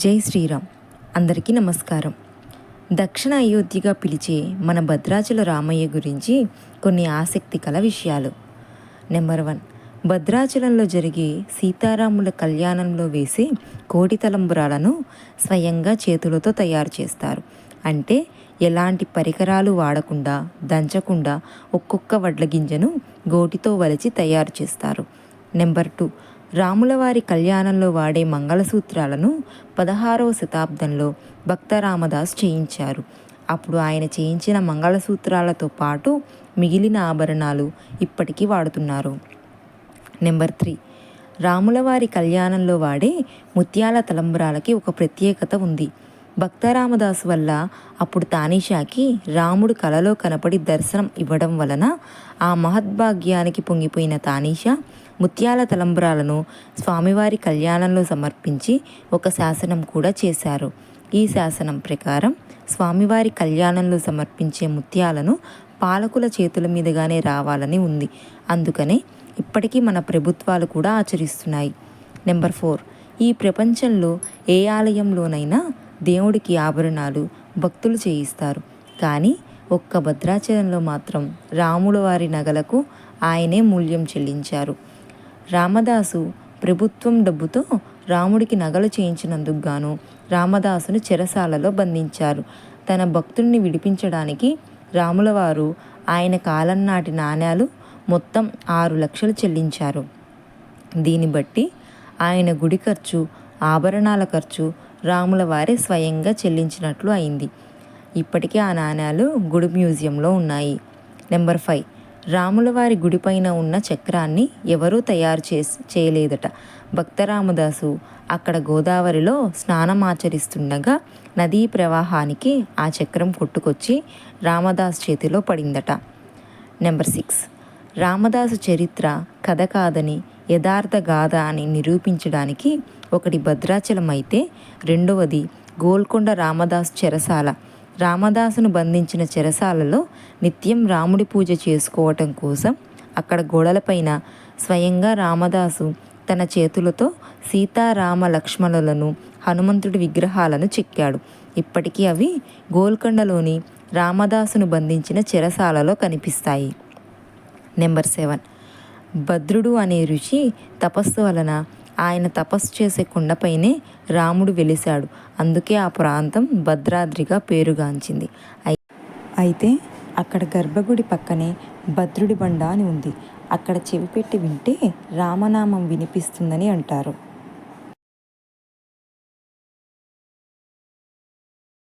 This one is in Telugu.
జై శ్రీరామ్. అందరికీ నమస్కారం. దక్షిణ అయోధ్యగా పిలిచే మన భద్రాచల రామయ్య గురించి కొన్ని ఆసక్తికల విషయాలు. నెంబర్ వన్ భద్రాచలంలో జరిగే సీతారాముల కళ్యాణంలో వేసే కోటి తలంబురాలను స్వయంగా చేతులతో తయారు చేస్తారు. అంటే ఎలాంటి పరికరాలు వాడకుండా దంచకుండా ఒక్కొక్క వడ్ల గింజను గోటితో వలిచి తయారు చేస్తారు. నెంబర్ టూ రాములవారి కళ్యాణంలో వాడే మంగళసూత్రాలను పదహారవ శతాబ్దంలో భక్త రామదాస్ చేయించారు. అప్పుడు ఆయన చేయించిన మంగళసూత్రాలతో పాటు మిగిలిన ఆభరణాలు ఇప్పటికీ వాడుతున్నారు. Number three. రాములవారి కళ్యాణంలో వాడే ముత్యాల తలంబరాలకి ఒక ప్రత్యేకత ఉంది. భక్తరామదాసు వల్ల అప్పుడు తానీషాకి రాముడు కలలో కనపడి దర్శనం ఇవ్వడం వలన ఆ మహద్భాగ్యానికి పొంగిపోయిన తానీషా ముత్యాల తలంబ్రాలను స్వామివారి కళ్యాణంలో సమర్పించి ఒక శాసనం కూడా చేశారు. ఈ శాసనం ప్రకారం స్వామివారి కళ్యాణంలో సమర్పించే ముత్యాలను పాలకుల చేతుల మీదుగానే రావాలని ఉంది. అందుకనే ఇప్పటికీ మన ప్రభుత్వాలు కూడా ఆచరిస్తున్నాయి. Number four. ఈ ప్రపంచంలో ఏ ఆలయంలోనైనా దేవుడికి ఆభరణాలు భక్తులు చేయిస్తారు. కానీ ఒక్క భద్రాచలంలో మాత్రం రాముల వారి నగలకు ఆయనే మూల్యం చెల్లించారు. రామదాసు ప్రభుత్వం డబ్బుతో రాముడికి నగలు చేయించినందుకు గాను రామదాసును చెరసాలలో బంధించారు. తన భక్తుడిని విడిపించడానికి రాములవారు ఆయన కాలం నాటి నాణ్యాలు మొత్తం ఆరు లక్షలు చెల్లించారు. దీన్ని బట్టి ఆయన గుడి ఖర్చు ఆభరణాల ఖర్చు రాముల వారే స్వయంగా చెల్లించినట్లు అయింది. ఇప్పటికీ ఆ నాణ్యాలు గుడి మ్యూజియంలో ఉన్నాయి. Number five. రాములవారి గుడిపైన ఉన్న చక్రాన్ని ఎవరూ తయారు చేసి చేయలేదట. భక్తరామదాసు అక్కడ గోదావరిలో స్నానం ఆచరిస్తుండగా నదీ ప్రవాహానికి ఆ చక్రం కొట్టుకొచ్చి రామదాస్ చేతిలో పడిందట. Number six. రామదాసు చరిత్ర కథ కాదని యథార్థ గాథ అని నిరూపించడానికి ఒకటి భద్రాచలం అయితే రెండవది గోల్కొండ రామదాస్ చెరసాల. రామదాసును బంధించిన చెరసాలలో నిత్యం రాముడి పూజ చేసుకోవటం కోసం అక్కడ గోడలపైన స్వయంగా రామదాసు తన చేతులతో సీతారామ లక్ష్మణులను హనుమంతుడి విగ్రహాలను చెక్కాడు. ఇప్పటికీ అవి గోల్కొండలోని రామదాసును బంధించిన చెరసాలలో కనిపిస్తాయి. Number seven. భద్రుడు అనే ఋషి తపస్సు వలన ఆయన తపస్సు చేసే కొండపైనే రాముడు వెలిశాడు. అందుకే ఆ ప్రాంతం భద్రాద్రిగా పేరుగాంచింది. అయితే అక్కడ గర్భగుడి పక్కనే భద్రుడి బండ అని ఉంది. అక్కడ చెవి పెట్టి వింటే రామనామం వినిపిస్తుందని అంటారు.